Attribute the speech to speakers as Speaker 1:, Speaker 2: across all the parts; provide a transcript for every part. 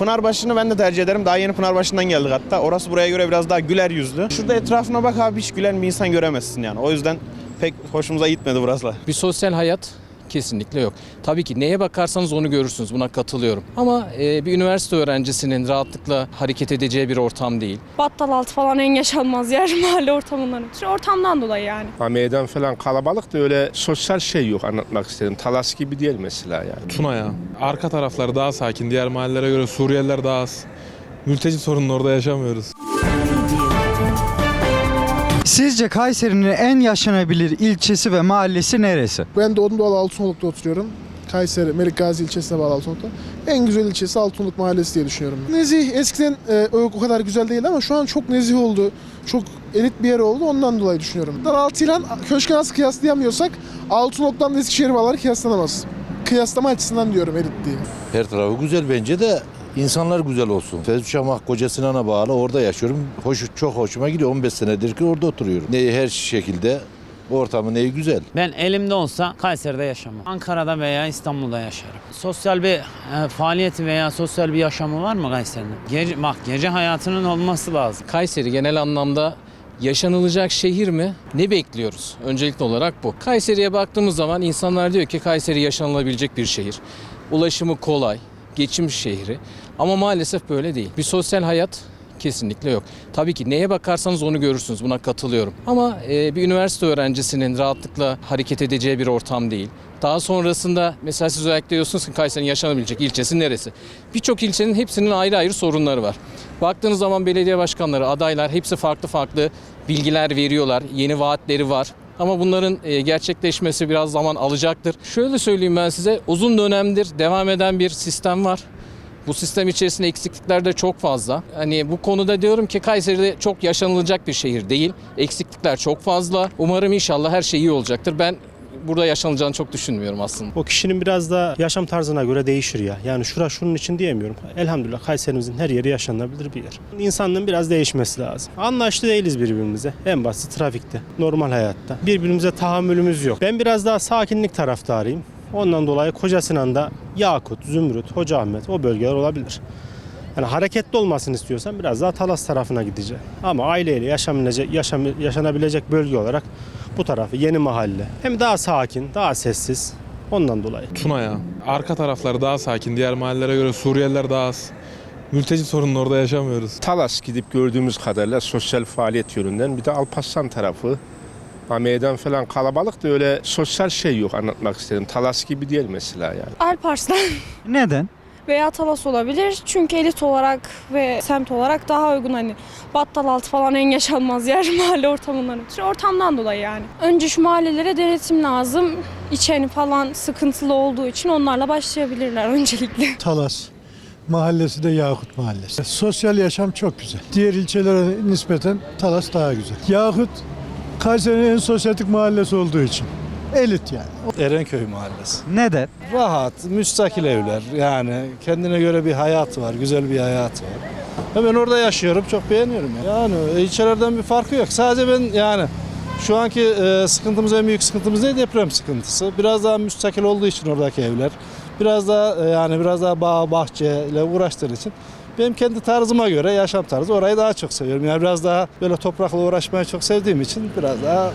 Speaker 1: Pınarbaşı'nı ben de tercih ederim. Daha yeni Pınarbaşı'ndan geldik hatta. Orası buraya göre biraz daha güler yüzlü. Şurada etrafına bak abi hiç gülen bir insan göremezsin yani. O yüzden pek hoşumuza gitmedi burası.
Speaker 2: Bir sosyal hayat kesinlikle yok. Tabii ki neye bakarsanız onu görürsünüz. Buna katılıyorum. Ama e, bir üniversite öğrencisinin rahatlıkla hareket edeceği bir ortam değil.
Speaker 3: Battal altı falan en yaşanmaz yer mahalle ortamından ötürü. Ortamdan dolayı yani.
Speaker 4: Ha, Meydan falan kalabalık da öyle sosyal şey yok anlatmak istedim. Talas gibi değil mesela yani.
Speaker 5: Tuna ya. Arka taraflar daha sakin. Diğer mahallelere göre Suriyeliler daha az. Mülteci sorununu orada yaşamıyoruz.
Speaker 6: Sizce Kayseri'nin en yaşanabilir ilçesi ve mahallesi neresi?
Speaker 7: Ben doğdum doğalı Altınoluk'ta oturuyorum. Kayseri, Melik Gazi ilçesine bağlı Altınoluk'ta. En güzel ilçesi Altınoluk Mahallesi diye düşünüyorum. Nezih eskiden e, o kadar güzel değildi ama şu an çok nezih oldu. Çok elit bir yer oldu ondan dolayı düşünüyorum. Daraltı ile Köşkü nasıl kıyaslayamıyorsak Altınoluk'tan da Eskişehir bağları kıyaslanamaz. Kıyaslama açısından diyorum elit diye.
Speaker 8: Her tarafı güzel bence de insanlar güzel olsun. Fezuşamak Koca Sinan'a bağlı orada yaşıyorum. Hoş, çok hoşuma gidiyor. 15 senedir ki orada oturuyorum. Ne her şekilde ortamı neyi güzel.
Speaker 9: Ben elimde olsa Kayseri'de yaşamam. Ankara'da veya İstanbul'da yaşarım. Sosyal bir e, faaliyeti veya sosyal bir yaşamı var mı Kayseri'nin? Gece, bak gece hayatının olması lazım.
Speaker 2: Kayseri genel anlamda yaşanılacak şehir mi? Ne bekliyoruz? Öncelikli olarak bu. Kayseri'ye baktığımız zaman insanlar diyor ki Kayseri yaşanılabilecek bir şehir. Ulaşımı kolay, geçim şehri. Ama maalesef böyle değil. Bir sosyal hayat kesinlikle yok. Tabii ki neye bakarsanız onu görürsünüz. Buna katılıyorum. Ama e, bir üniversite öğrencisinin rahatlıkla hareket edeceği bir ortam değil. Daha sonrasında mesela siz özellikle diyorsunuz ki Kayseri'nin yaşanabilecek ilçesi neresi? Birçok ilçenin hepsinin ayrı ayrı sorunları var. Baktığınız zaman belediye başkanları, adaylar hepsi farklı farklı bilgiler veriyorlar. Yeni vaatleri var. Ama bunların e, gerçekleşmesi biraz zaman alacaktır. Şöyle söyleyeyim ben size uzun dönemdir devam eden bir sistem var. Bu sistem içerisinde eksiklikler de çok fazla. Hani bu konuda diyorum ki Kayseri'de çok yaşanılacak bir şehir değil. Eksiklikler çok fazla. Umarım inşallah her şey iyi olacaktır. Ben burada yaşanılacağını çok düşünmüyorum aslında.
Speaker 10: O kişinin biraz da yaşam tarzına göre değişir ya. Yani şura şunun için diyemiyorum. Elhamdülillah Kayserimizin her yeri yaşanabilir bir yer. İnsanlığın biraz değişmesi lazım. Anlaşlı değiliz birbirimize. En basit trafikte, normal hayatta. Birbirimize tahammülümüz yok. Ben biraz daha sakinlik taraftarıyım. Ondan dolayı Koca Sinan'da Yakut, Zümrüt, Hocaahmet o bölgeler olabilir. Yani hareketli olmasını istiyorsan biraz daha Talas tarafına gideceğim. Ama aileyle yaşanabilecek, yaşam, yaşanabilecek bölge olarak bu tarafı yeni mahalle. Hem daha sakin, daha sessiz. Ondan dolayı.
Speaker 5: Tuna ya. Arka taraflar daha sakin. Diğer mahallelere göre Suriyeliler daha az. Mülteci sorununu orada yaşamıyoruz.
Speaker 4: Talas gidip gördüğümüz kadarıyla sosyal faaliyet yönünden bir de Alparslan tarafı. Ha, Meydan falan kalabalık da öyle sosyal şey yok anlatmak istedim. Talas gibi değil mesela yani.
Speaker 3: Alparslan
Speaker 6: Neden?
Speaker 3: Veya Talas olabilir. Çünkü elit olarak ve semt olarak daha uygun hani Battal altı falan en yaşanmaz yer mahalle ortamından ötürü. Ortamdan dolayı yani. Önce şu mahallelere denetim lazım. İçeni falan sıkıntılı olduğu için onlarla başlayabilirler öncelikle.
Speaker 11: Talas mahallesi de Yakut Mahallesi. Sosyal yaşam çok güzel. Diğer ilçelere nispeten Talas daha güzel. Yakut Kayseri'nin en sosyetik mahallesi olduğu için. Elit yani.
Speaker 12: Erenköy Mahallesi.
Speaker 6: Neden?
Speaker 12: Rahat, müstakil evler. Yani kendine göre bir hayatı var, güzel bir hayatı var. Ben orada yaşıyorum, çok beğeniyorum. Yani, yani ilçelerden bir farkı yok. Sadece ben yani şu anki e, sıkıntımız en büyük sıkıntımız ne? Deprem sıkıntısı. Biraz daha müstakil olduğu için oradaki evler. Biraz daha e, yani biraz daha bağ, bahçeyle uğraştığı için benim kendi tarzıma göre yaşam tarzı orayı daha çok seviyorum. Yani biraz daha böyle toprakla uğraşmayı çok sevdiğim için biraz daha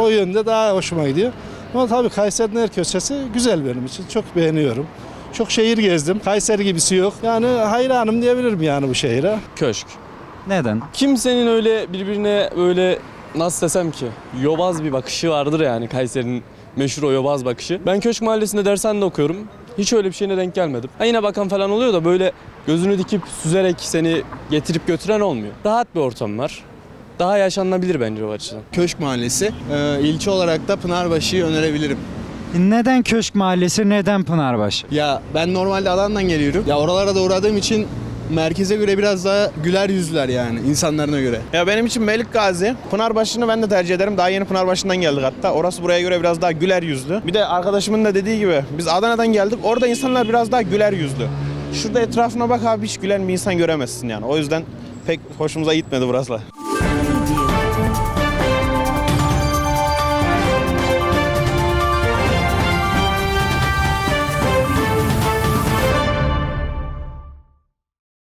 Speaker 12: o yönde daha hoşuma gidiyor. Ama tabii Kayseri'nin her köşesi güzel benim için. Çok beğeniyorum. Çok şehir gezdim. Kayseri gibisi yok. Yani hayranım diyebilirim yani bu şehire.
Speaker 13: Köşk.
Speaker 6: Neden?
Speaker 13: Kimsenin öyle birbirine böyle nasıl desem ki yobaz bir bakışı vardır yani Kayseri'nin meşhur o yobaz bakışı. Ben Köşk Mahallesi'nde dershanede okuyorum. Hiç öyle bir şeyine denk gelmedim. Ha yine bakan falan oluyor da böyle gözünü dikip süzerek seni getirip götüren olmuyor. Rahat bir ortam var. Daha yaşanılabilir bence o açıdan.
Speaker 1: Köşk Mahallesi. Ee, ilçe olarak da Pınarbaşı'yı önerebilirim.
Speaker 6: Neden Köşk Mahallesi, neden Pınarbaşı?
Speaker 1: Ya ben normalde Adana'dan geliyorum. Ya oralara da uğradığım için merkeze göre biraz daha güler yüzler yani insanlarına göre. Ya benim için Melik Gazi. Pınarbaşı'nı ben de tercih ederim. Daha yeni Pınarbaşı'ndan geldik hatta. Orası buraya göre biraz daha güler yüzlü. Bir de arkadaşımın da dediği gibi biz Adana'dan geldik. Orada insanlar biraz daha güler yüzlü. Şurada etrafına bak abi hiç gülen bir insan göremezsin yani. O yüzden pek hoşumuza gitmedi burası.